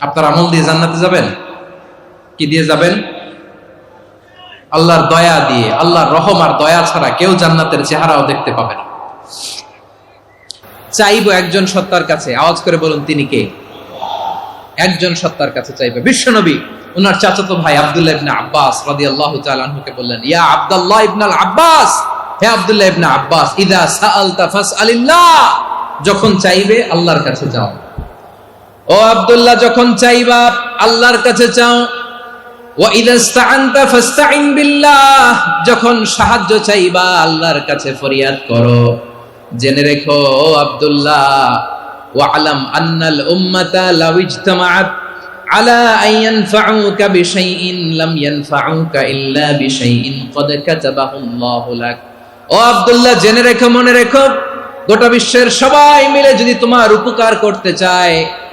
আপনার আমল দিয়ে জান্নাতে যাবেন? কি দিয়ে যাবেন? আল্লাহর দয়া দিয়ে, আল্লাহর রহম আর দয়া ছাড়া কেউ জান্নাতের চেহারাও দেখতে পাবে না। চাইব একজন সত্তার কাছে। আওয়াজ করে বলুন, তিনি কে? একজন সত্তার কাছে চাইবে। বিশ্বনবী ওনার চাচাতো ভাই আব্দুল্লাহ ইবনে আব্বাস রাদিয়াল্লাহু তাআলা আনহুকে বললেন, ইয়া আব্দুল্লাহ ইবনে আল আব্বাস হে আব্দুল্লাহ ইবনে আব্বাস, ইদা সাআলতা ফাসআলিল্লাহ। যখন চাইবে আল্লাহর কাছে যাও। ও আবদুল্লাহ, যখন চাইবা, আল্লাহর কাছে চাও। যখন সাহায্য চাইবা, আল্লাহর কাছে ফরিয়াদ করো। জেনে রেখো আব্দুল্লাহ আলাম আন্নাল উম্মাতা লাউইজতামাআত আলা আইয়ানফাউকা বিশাইইন, লাম ইয়ানফাউকা ইল্লা বিশাইইন, কদ কাতাবাহুল্লাহু ও আব্দুল্লাহ, জেনে রেখো, মনে রেখো, গোটা বিশ্বের সবাই মিলে যদি তোমার উপকার করতে চায়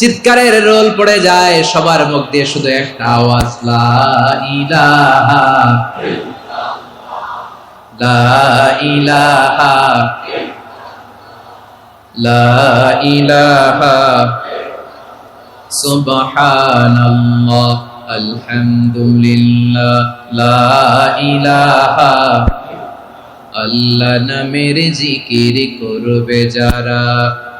চিৎকারের রোল পড়ে যায়, সবার মুখ দিয়ে শুধু একটা আওয়াজ, লা ইলাহা লা ইলাহা লা আল্লাহ নামের জিকির করবে যারা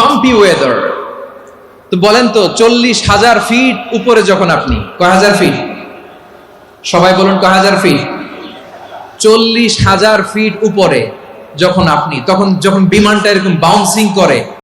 বাম্পি ওয়েদার তো বলেন তো, চল্লিশ হাজার ফিট উপরে যখন আপনি কয় হাজার ফিট সবাই বলুন কয় হাজার ফিট চল্লিশ হাজার ফিট উপরে যখন আপনি, তখন যখন বিমানটা এরকম বাউন্সিং করে